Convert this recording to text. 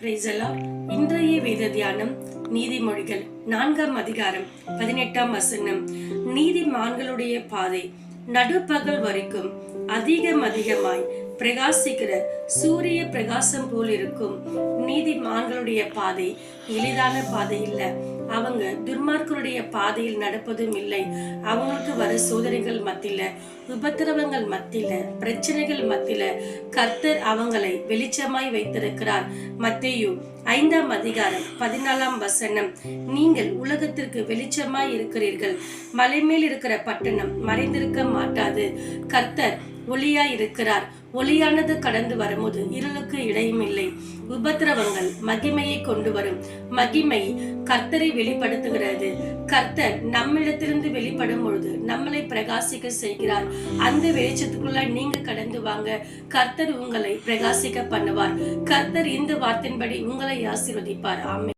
பிரைசலா இன்றைய வேத தியானம் நீதிமொழிகள் நான்காம் அதிகாரம் பதினெட்டாம் வசனம். நீதிமான்களுடைய பாதை நடுப்பகல் வரைக்கும் அதிகம் அதிகமாய் பிரகாசிக்கிற சூரிய பிரகாசம் போல் இருக்கும். நீதிமான்களுடைய பாதை எளிதான பாதை இல்ல. அவங்க துர்மார்க்கருடைய பாதையில் நடப்பதும் இல்லை. அவங்களுக்கு வர சோதனைகள் மத்தியில உபத்திரவங்கள் மத்தியில பிரச்சனைகள் மத்தியில கர்த்தர் அவங்களை வெளிச்சமாய் வைத்திருக்கிறார். மத்தேயு ஐந்தாம் அதிகாரம் பதினாலாம் வசனம். நீங்கள் உலகத்திற்கு வெளிச்சமாய் இருக்கிறீர்கள். மலை மேல் இருக்கிற பட்டணம் மறைந்திருக்க மாட்டாது. கர்த்தர் ஒளியாய் இருக்கிறார். ஒளியானது கடந்து வரும்போது இருளுக்கு இடையும் இல்லை. உபத்திரவங்கள் மகிமையை கொண்டு வரும். மகிமை கர்த்தரை வெளிப்படுத்துகிறது. கர்த்தர் நம்மிடத்திலிருந்து வெளிப்படும் பொழுது நம்மளை பிரகாசிக்க செய்கிறார். அந்த வெளிச்சத்துக்குள்ள நீங்க கடந்து வாங்க. கர்த்தர் உங்களை பிரகாசிக்க பண்ணுவார். கர்த்தர் இந்த வார்த்தையின்படி உங்களை ஆசீர்வதிப்பார். ஆமை